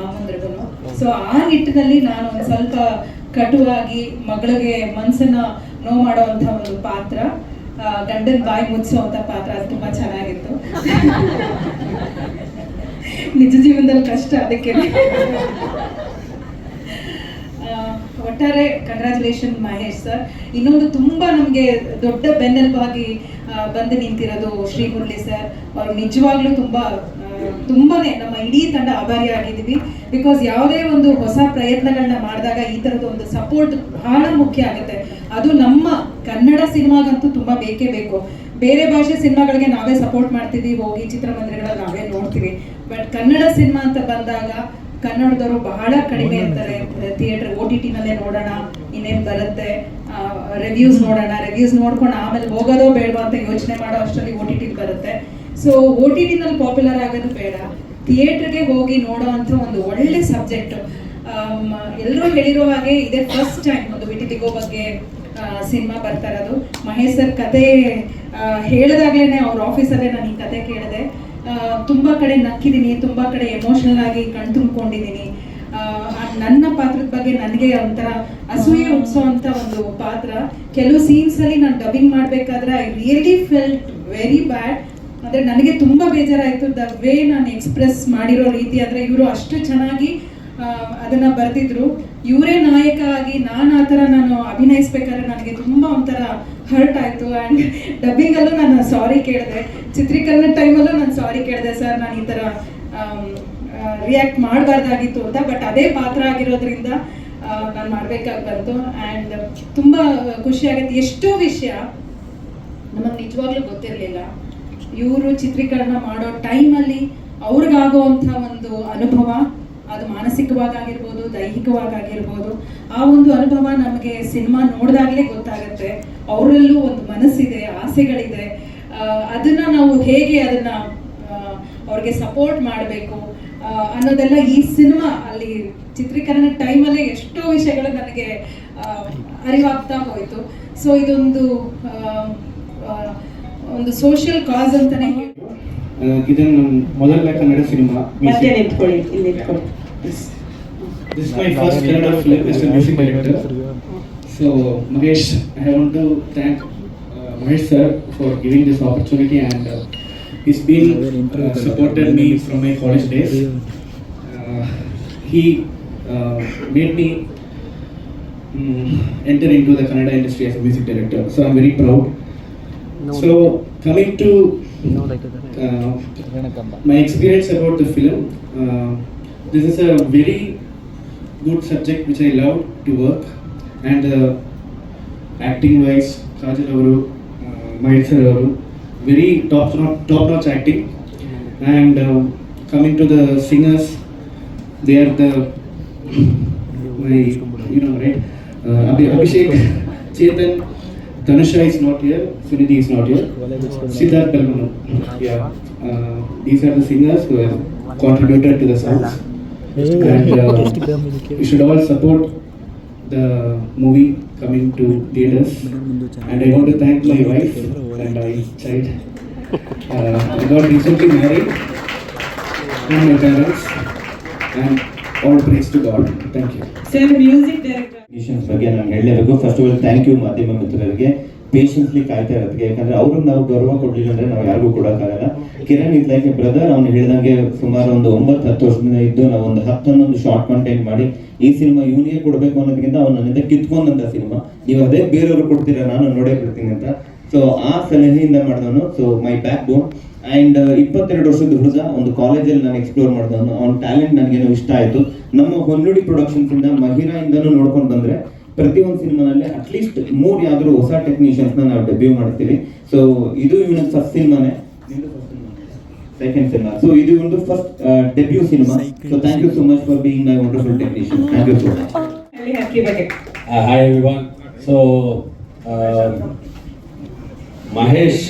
ಅಮ್ಮಂದ್ರಿಗೂ ಸೊ ಆ ನಿಟ್ಟಿನಲ್ಲಿ ನಾನು ಒಂದ್ ಸ್ವಲ್ಪ ಕಟುವಾಗಿ ಮಗಳಿಗೆ ಮನ್ಸನ್ನ ನೋವು ಮಾಡುವಂತ ಒಂದು ಪಾತ್ರ ಗಂಡನ್ ಬಾಯಿ ಮುಚ್ಚುವಂತ ಪಾತ್ರ, ಅದು ತುಂಬಾ ಚೆನ್ನಾಗಿತ್ತು. ನಿಜ ಜೀವನದಲ್ಲಿ ಕಷ್ಟ ಅದಕ್ಕೆ. ಒಟ್ಟಾರೆ ಕಂಗ್ರ್ಯಾಚುಲೇಷನ್ ಮಹೇಶ್ ಸರ್ ಇನ್ನೊಂದು ತುಂಬಾ ನಮಗೆ ದೊಡ್ಡ ಬೆನ್ನೆಲುಬಾಗಿ ಬಂದು ನಿಂತಿರೋದು ಶ್ರೀ ಮುರಳಿ ಸರ್ ಅವ್ರು ನಿಜವಾಗ್ಲೂ ತುಂಬಾ ತುಂಬಾನೇ ನಮ್ಮ ಇಡೀ ತಂಡ ಆಭಾರಿ ಆಗಿದ್ದೀವಿ. ಬಿಕಾಸ್ ಯಾವುದೇ ಒಂದು ಹೊಸ ಪ್ರಯತ್ನಗಳನ್ನ ಮಾಡಿದಾಗ ಈ ಥರದ ಒಂದು ಸಪೋರ್ಟ್ ಬಹಳ ಮುಖ್ಯ ಆಗುತ್ತೆ. ಅದು ನಮ್ಮ ಕನ್ನಡ ಸಿನಿಮಾಗಂತೂ ತುಂಬಾ ಬೇಕೇ ಬೇಕು. ಬೇರೆ ಭಾಷೆ ಸಿನಿಮಾಗಳಿಗೆ ನಾವೇ ಸಪೋರ್ಟ್ ಮಾಡ್ತೀವಿ ಹೋಗಿ ಚಿತ್ರಮಂದಿರಗಳಲ್ಲಿ ನಾವೇ ನೋಡ್ತೀವಿ. ಬಟ್ ಕನ್ನಡ ಸಿನಿಮಾ ಅಂತ ಬಂದಾಗ ಕನ್ನಡದವರು ಬಹಳ ಕಡಿಮೆ ಇರ್ತಾರೆ ಥಿಯೇಟರ್ ಓ ಟಿ ಟಿನಲ್ಲೇ ನೋಡೋಣ ಇನ್ನೇನು ಬರುತ್ತೆ ರಿವ್ಯೂಸ್ ನೋಡೋಣ ರಿವ್ಯೂಸ್ ನೋಡ್ಕೊಂಡು ಆಮೇಲೆ ಹೋಗೋದೋ ಬೇಡವಾ ಅಂತ ಯೋಚನೆ ಮಾಡೋ ಅಷ್ಟರಲ್ಲಿ ಓ ಟಿ ಟಿ ಬರುತ್ತೆ. ಸೊ ಓ ಟಿ ಟಿನಲ್ಲಿ ಪಾಪ್ಯುಲರ್ ಆಗೋದು ಬೇಡ. ಥಿಯೇಟರ್ಗೆ ಹೋಗಿ ನೋಡೋ ಅಂತ ಒಂದು ಒಳ್ಳೆ ಸಬ್ಜೆಕ್ಟ್ ಎಲ್ಲರೂ ಹೇಳಿರೋ ಹಾಗೆ ಇದೇ ಫಸ್ಟ್ ಟೈಮ್ ಒಂದು ವಿಟಿಲಿಗೋ ಬಗ್ಗೆ ಸಿನಿಮಾ ಬರ್ತಾ ಇರೋದು. ಮಹೇಶ್ ಸರ್ ಕತೆ ಹೇಳಿದಾಗ್ಲೇ ಅವ್ರ ಆಫೀಸಲ್ಲೇ ನಾನು ಈ ಕತೆ ಕೇಳಿದೆ. ತುಂಬಾ ಕಡೆ ನಕ್ಕಿದ್ದೀನಿ ತುಂಬಾ ಕಡೆ ಎಮೋಷನಲ್ ಆಗಿ ಕಣ್ ತುಂಬಿಕೊಂಡಿದ್ದೀನಿ. ನನ್ನ ಪಾತ್ರದ ಬಗ್ಗೆ ನನಗೆ ಒಂಥರ ಅಸೂಯೆ ಹುಟ್ಟಿಸುವಂತ ಒಂದು ಪಾತ್ರ. ಕೆಲವು ಸೀನ್ಸ್ ಅಲ್ಲಿ ನಾನು ಡಬ್ಬಿಂಗ್ ಮಾಡ್ಬೇಕಾದ್ರೆ I really felt very bad ಅಂದ್ರೆ ನನಗೆ ತುಂಬಾ ಬೇಜಾರಾಯ್ತು ದ ವೇ ನಾನು ಎಕ್ಸ್ಪ್ರೆಸ್ ಮಾಡಿರೋ ರೀತಿ. ಅಂದ್ರೆ ಇವರು ಅಷ್ಟು ಚೆನ್ನಾಗಿ ಅದನ್ನ ಬರ್ತಿದ್ರು ಇವರೇ ನಾಯಕ ಆಗಿ ನಾನು ಆ ಥರ ನಾನು ಅಭಿನಯಿಸ್ಬೇಕಾದ್ರೆ ನನಗೆ ತುಂಬಾ ಒಂಥರ ಹರ್ಟ್ ಆಯ್ತು. ಆ್ಯಂಡ್ ಡಬ್ಬಿಂಗಲ್ಲೂ ನಾನು ಸಾರಿ ಕೇಳಿದೆ. ಚಿತ್ರೀಕರಣ ಟೈಮಲ್ಲೂ ನಾನು ಸಾರಿ ಕೇಳಿದೆ, ಸರ್, ನಾನು ಈ ಥರ ರಿಯಾಕ್ಟ್ ಮಾಡಬಾರ್ದಾಗಿತ್ತು ಅಂತ. ಬಟ್ ಅದೇ ಪಾತ್ರ ಆಗಿರೋದ್ರಿಂದ ನಾನು ಮಾಡ್ಬೇಕಾಗಿ ಬಂತು. ತುಂಬ ಖುಷಿಯಾಗುತ್ತೆ ಎಷ್ಟೋ ವಿಷಯ ನಮಗೆ ನಿಜವಾಗ್ಲೂ ಗೊತ್ತಿರಲಿಲ್ಲ. ಇವರು ಚಿತ್ರೀಕರಣ ಮಾಡೋ ಟೈಮಲ್ಲಿ ಅವ್ರಿಗಾಗುವಂಥ ಒಂದು ಅನುಭವ ಅದು ಮಾನಸಿಕವಾಗಿರ್ಬೋದು ದೈಹಿಕವಾಗಿರ್ಬೋದು ಆ ಒಂದು ಅನುಭವ ನಮಗೆ ಸಿನಿಮಾ ನೋಡಿದಾಗಲೇ ಗೊತ್ತಾಗುತ್ತೆ. ಅವರಲ್ಲೂ ಒಂದು ಮನಸ್ಸಿದೆ ಆಸೆಗಳಿದೆ. ಆ, ಅದನ್ನ ನಾವು ಹೇಗೆ ಅದನ್ನ ಆ, ಅವ್ರಿಗೆ ಸಪೋರ್ಟ್ ಮಾಡಬೇಕು ಅನ್ನೋದೆಲ್ಲ ಈ ಸಿನಿಮಾ ಅಲ್ಲಿ ಚಿತ್ರೀಕರಣ ಟೈಮಲ್ಲೇ ಎಷ್ಟೋ ವಿಷಯಗಳು ನನಗೆ ಆ, ಅರಿವಾಗ್ತಾ ಹೋಯಿತು. ಸೊ ಇದೊಂದು ಒಂದು ಸೋಷಿಯಲ್ ಕಾಸ್ ಅಂತಾನೆ ಇದನ್ನು ಮೊದಲ ಲೆಕ್ಕ ಕನ್ನಡ ಸಿನಿಮಾ ಮತ್ತೆ ನಿಂತ್ಕೊಳ್ಳಿ ಇಲ್ಲಿ ನಿಂತ್ಕೊಳ್ಳಿ. This is my first Kannada film as a music director. So Mahesh, I want to thank uh, Mahesh sir for giving this opportunity and uh, he's been uh, supported me from my college days. Uh, he uh, made me mm, enter into the Kannada industry as a music director. So I'm very proud. So coming to uh, my experience about the film, uh, this is a very good subject which I love to work and uh, acting wise Kajal ಅವರು uh, very top top notch acting and notch coming to the singers, they are the, my, you know, right. Right Abhi Abhishek Tanusha is not here, Sunidhi is not here, Siddharth Yeah. Uh, these are the singers who have contributed to the songs And uh, you should all support the movie coming to theaters. And I want to thank my wife and my child. Uh, I got recently married and my parents. And all praise to God. Thank you. Sir music director technicians ಬಗ್ಗೆ ನಾನು ಹೇಳಲೇಬೇಕು first of all thank you ಮಾಧ್ಯಮ ಮಿತ್ರರಿಗೆ ಪೇಷನ್ಸ್ಲಿ ಕಾಯ್ತಾ ಇರೋದಕ್ಕೆ ಯಾಕಂದ್ರೆ ಅವ್ರಿಗೆ ನಾವು ಗೌರವ ಕೊಡ್ಲಿಲ್ಲ ಅಂದ್ರೆ ನಾವು ಯಾರಿಗೂ ಕೊಡೋಕ್ಕಾಗಲ್ಲ ಕಿರಣ್ ಇಸ್ ಲೈಕ್ ಬ್ರದರ್ ಅವ್ನು ಹೇಳಿದಂಗೆ ಸುಮಾರು ಒಂದು ಒಂಬತ್ತು ಹತ್ತು ವರ್ಷದಿಂದ ಇದ್ದು ನಾವು ಒಂದು ಹತ್ತು ಹನ್ನೊಂದು ಶಾರ್ಟ್ ಕಂಟೆಂಟ್ ಮಾಡಿ ಈ ಸಿನಿಮಾ ಇವನಿಗೆ ಕೊಡಬೇಕು ಅನ್ನೋದಕ್ಕಿಂತ ಅವ್ನು ನನ್ನಿಂದ ಕಿತ್ಕೊಂಡಂತ ಸಿನಿಮಾ. ನೀವು ಅದೇ ಬೇರೆಯವ್ರು ಕೊಡ್ತೀರಾ, ನಾನು ನೋಡೇ ಬಿಡ್ತೀನಿ ಅಂತ. ಸೊ ಆ ಸಲಹೆಯಿಂದ ಮಾಡಿದವನು so my backbone and ಇಪ್ಪತ್ತೆರಡು ವರ್ಷದ ಹುಡುಗ, ಒಂದು ಕಾಲೇಜಲ್ಲಿ ನಾನು ಎಕ್ಸ್ಪ್ಲೋರ್ ಮಾಡಿದವನು. ಅವ್ನ ಟ್ಯಾಲೆಂಟ್ ನನಗೇನೋ ಇಷ್ಟ ಆಯಿತು. ನಮ್ಮ ಹೊನ್ನುಡಿ ಪ್ರೊಡಕ್ಷನ್ಸ್ ಇಂದ ಮಹಿರಾ ಇಂದನೂ ನೋಡ್ಕೊಂಡು ಬಂದ್ರೆ ಪ್ರತಿಯೊಂದು ಸಿನಿಮಾನಲ್ಲಿ ಅಟ್ಲೀಸ್ಟ್ ಮೂರು ಯಾವ್ದಾದ್ರು ಹೊಸ ಟೆಕ್ನಿಷಿಯನ್ಸ್ ನಾವು ಡೆಬ್ಯೂ ಮಾಡ್ತೀವಿ. ಸೊ ಇದು ಇವನ ಫಸ್ಟ್ ಸಿನಿಮಾನೇ. Second cinema? ಸೊ ಇದು ಒಂದು first debut cinema. So thank you so much for being my wonderful technician thank you so much hi everyone so Mahesh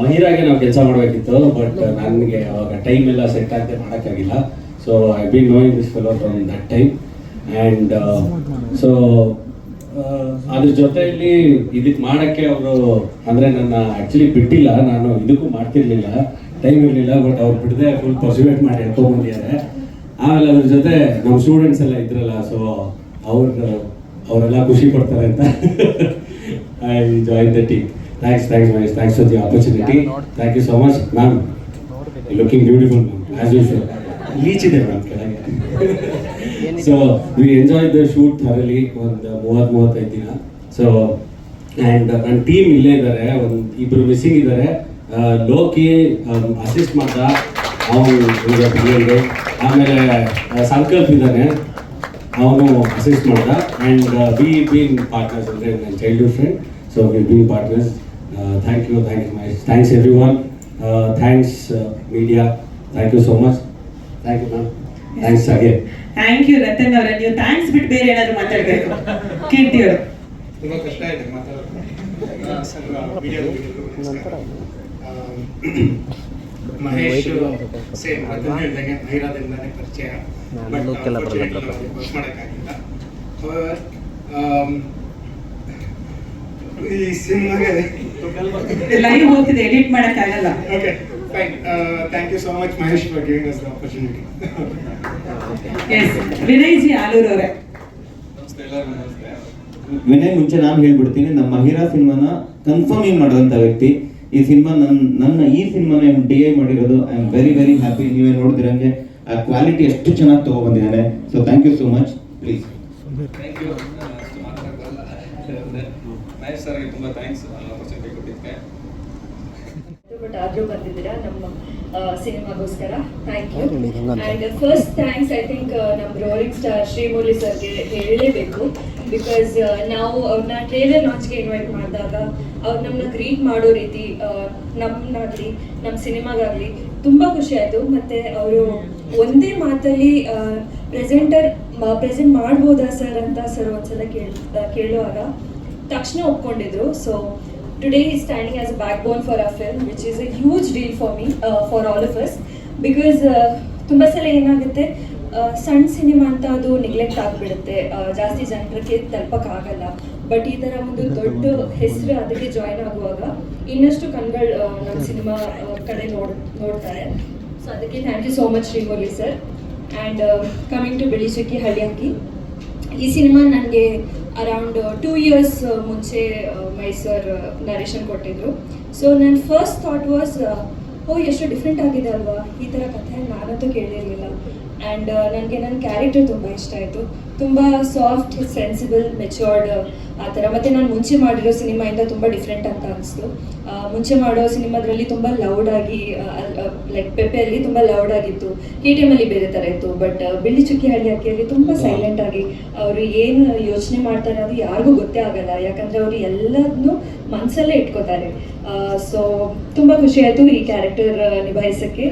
ಮಹಿರಾಗೆ ನಾವು ಕೆಲಸ ಮಾಡಬೇಕಿತ್ತು ಬಟ್ ನನಗೆ ಅವಾಗ ಟೈಮ್ ಎಲ್ಲ ಸೆಟ್ ಆಗದೆ ಮಾಡೋಕ್ಕಾಗಿಲ್ಲ. So I be knowing this fellow from that time and so ಅದ್ರ ಜೊತೆಯಲ್ಲಿ ಇದಕ್ಕೆ ಮಾಡೋಕ್ಕೆ ಅವರು, ಅಂದರೆ ನನ್ನ ಆ್ಯಕ್ಚುಲಿ ಬಿಟ್ಟಿಲ್ಲ, ನಾನು ಇದಕ್ಕೂ ಮಾಡ್ತಿರ್ಲಿಲ್ಲ ಟೈಮ್ ಇರಲಿಲ್ಲ ಬಟ್ ಅವ್ರು ಬಿಡದೆ ಫುಲ್ ಪರ್ಸುವೇಟ್ ಮಾಡಿ ಎತ್ಕೊಂಡ್ಬಂದಿದ್ದಾರೆ. ಆಮೇಲೆ ಅದ್ರ ಜೊತೆ ನಮ್ಮ ಸ್ಟೂಡೆಂಟ್ಸ್ ಎಲ್ಲ ಇದ್ರಲ್ಲ ಸೊ ಅವ್ರ ಅವರೆಲ್ಲ ಖುಷಿ ಪಡ್ತಾರೆ ಅಂತ I join the team thanks thanks Mahesh. Thanks for the opportunity thank you so much ma'am looking beautiful ma'am as usual leach ಇದೆ ಮ್ಯಾಮ್ ಕೆಳಗೆ. So we enjoy the shoot ಥರಲಿ ಒಂದು ಮೂವತ್ತು ಮೂವತ್ತೈದು ದಿನ. ಸೊ ಆ್ಯಂಡ್ ನನ್ನ ಟೀಮ್ ಇಲ್ಲೇ ಇದ್ದಾರೆ ಒಂದು ಇಬ್ಬರು ಮಿಸ್ಸಿಂಗ್ ಇದ್ದಾರೆ ಲೋಕಿ ಅಸಿಸ್ಟ್ ಮಾಡ್ದ. ಅವನು ಆಮೇಲೆ ಸಂಕಲ್ಪ ಇದ್ದಾನೆ. ಅವನು ಅಸಿಸ್ಟ್ ಮಾಡ್ದ. ಆ್ಯಂಡ್ ವಿ ಬೀನ್ ಪಾರ್ಟ್ನರ್ಸ್ ಅಂದರೆ ನನ್ನ childhood friend so we been partners thank you thank you Mahesh thanks everyone thanks media thank you so much thank you ma'am thanks ಹಾಗೆ ಥ್ಯಾಂಕ್ ಯು ರತನ್ ಅವರೇ. ನೀವು ಥ್ಯಾಂಕ್ಸ್ ಬಿಟ್ಟು ಬೇರೆ ಏನಾದ್ರು ಮಾತಾಡಬೇಕು? ಕೀರ್ತಿ ಅವರು ತುಂಬಾ ಕಷ್ಟ ಇದೆ ಮಾತಾಡೋದು ಮಹೇಶ್ ಸೇಮ್ ಅದನ್ನ ಹೇಳ್ದಂಗೆ ಭೈರಾದಿಂದಾನೇ ಪರಿಚಯ. ನಾವು work ಮಾಡಕ್ಕಾಗಿಲ್ಲ. ಈ ಸಿನಿಮಾಗೆ ಲೈವ್ ಹೋಗ್ತಿದೆ ಎಡಿಟ್ ಮಾಡಕ್ಕಾಗಲ್ಲ. Okay opportunity as Vinay G Alur ಅವರೇ. ವಿನಯ್ ಮುಂಚೆ ನಾನು ಹೇಳ್ಬಿಡ್ತೀನಿ ನಮ್ಮ ಮಹಿರಾ ಸಿನಿಮಾನ ಕನ್ಫರ್ಮಿಂಗ್ ಮಾಡಿದಂಥ ವ್ಯಕ್ತಿ ಈ ಸಿನಿಮಾ ನನ್ನ ನನ್ನ ಈ ಸಿನಿಮಾನ ಡಿ ಐ ಮಾಡಿರೋದು I am very very happy ನೀವೇ ನೋಡಿದಿರಂಗೆ ಆ ಕ್ವಾಲಿಟಿ ಎಷ್ಟು ಚೆನ್ನಾಗಿ ತಗೊಬಂದಿದ್ದಾನೆ. So thank you so much please thank you Mahesh ಸರ್ಗೆ ತುಂಬ ಥ್ಯಾಂಕ್ಸ್ ಆಪರ್ಚುನಿಟಿ ಕೊಟ್ಟಿದ್ದಕ್ಕೆ ಬಟ್ ಆದ್ರೂ ಬಂದಿದ್ದೀರಾ? ನಮ್ಮ ಸಿನಿಮಾಗೋಸ್ಕರ. Thank you and first thanks I think ನಮ್ಮ ರೋರಿಂಗ್ ಸ್ಟಾರ್ ಶ್ರೀಮೌಲಿ ಸರ್ಗೆ ಹೇಳಲೇಬೇಕು. ಬಿಕಾಸ್ ನಾವು ಅವ್ರನ್ನ ಟ್ರೇಲರ್ ಲಾಂಚ್ಗೆ ಇನ್ವೈಟ್ ಮಾಡಿದಾಗ ಅವ್ರು ನಮ್ಮನ್ನ ಗ್ರೀಟ್ ಮಾಡೋ ರೀತಿ ನಮ್ಮನ್ನಾಗಲಿ ನಮ್ಮ ಸಿನಿಮಾಗಾಗಲಿ ತುಂಬ ಖುಷಿ ಆಯಿತು. ಮತ್ತು ಅವರು ಒಂದೇ ಮಾತಲ್ಲಿ ಪ್ರೆಸೆಂಟರ್ ಪ್ರೆಸೆಂಟ್ ಮಾಡ್ಬೋದಾ ಸರ್ ಅಂತ ಸರ್ ಒಂದ್ಸಲ ಕೇಳ್ ಕೇಳುವಾಗ ತಕ್ಷಣ ಒಪ್ಕೊಂಡಿದ್ರು. So today he's standing as a backbone for our film which is a huge deal for me uh, for all of us. Because uh, ತುಂಬ ಸಲ ಏನಾಗುತ್ತೆ ಆ, ಸಣ್ಣ ಸಿನಿಮಾ ಅಂತ ಅದು ನೆಗ್ಲೆಕ್ಟ್ ಆಗಿಬಿಡುತ್ತೆ. ಜಾಸ್ತಿ ಜನರಿಗೆ ತಲುಪಕ್ಕಾಗಲ್ಲ ಬಟ್ ಈ ಥರ ಒಂದು ದೊಡ್ಡ ಹೆಸರು ಅದಕ್ಕೆ ಜಾಯ್ನ್ ಆಗುವಾಗ ಇನ್ನಷ್ಟು ಕಣ್ಗಳು ನಮ್ಮ ಸಿನಿಮಾ ಕಡೆ ನೋಡ್ ನೋಡ್ತಾರೆ. ಸೊ ಅದಕ್ಕೆ thank you so much Srimouli sir and coming to ಬೆಳಿಚಕ್ಕಿ ಹಳ್ಳಿಯಕ್ಕಿ ಈ ಸಿನಿಮಾ ನನಗೆ ಅರೌಂಡ್ ಟೂ ಇಯರ್ಸ್ ಮುಂಚೆ ಮೈಸೂರ್ ನರೇಶನ್ ಕೊಟ್ಟಿದ್ರು. ಸೊ ನನ್ನ ಫಸ್ಟ್ ಥಾಟ್ ವಾಸ್ ಓ, ಎಷ್ಟು ಡಿಫ್ರೆಂಟ್ ಆಗಿದೆ ಅಲ್ವಾ? ಈ ಥರ ಕಥೆ ನಾನಂತೂ ಕೇಳಿರಲಿಲ್ಲ. ಆ್ಯಂಡ್ ನನಗೆ ನನ್ನ ಕ್ಯಾರೆಕ್ಟರ್ ತುಂಬ ಇಷ್ಟ ಆಯಿತು. ತುಂಬ ಸಾಫ್ಟ್ ಸೆನ್ಸಿಬಲ್ ಮೆಚೋರ್ಡ್ ಆ ಥರ. ಮತ್ತು ನಾನು ಮುಂಚೆ ಮಾಡಿರೋ ಸಿನಿಮಾಯಿಂದ ತುಂಬ ಡಿಫ್ರೆಂಟ್ ಅಂತ ಅನಿಸ್ತು. ಮುಂಚೆ ಮಾಡೋ ಸಿನಿಮಾದಲ್ಲಿ ತುಂಬ ಲೌಡ್ ಆಗಿ ಲೈಕ್ ಪೆಪ್ಪೆಯಲ್ಲಿ ತುಂಬ ಲೌಡ್ ಆಗಿತ್ತು. ಕೆ ಟಿ ಎಮಲ್ಲಿ ಬೇರೆ ಥರ ಇತ್ತು. ಬಟ್ ಬಿಳಿ ಚುಕ್ಕಿ ಹಳ್ಳಿ ಅಕ್ಕಿಯಲ್ಲಿ ತುಂಬ ಸೈಲೆಂಟ್ ಆಗಿ ಅವರು ಏನು ಯೋಚನೆ ಮಾಡ್ತಾರೆ ಅದು ಯಾರಿಗೂ ಗೊತ್ತೇ ಆಗಲ್ಲ. ಯಾಕಂದರೆ ಅವರು ಎಲ್ಲದನ್ನೂ ಮನಸ್ಸಲ್ಲೇ ಇಟ್ಕೋತಾರೆ. ಸೊ ತುಂಬ ಖುಷಿ ಆಯಿತು ಈ ಕ್ಯಾರೆಕ್ಟರ್ ನಿಭಾಯಿಸೋಕ್ಕೆ.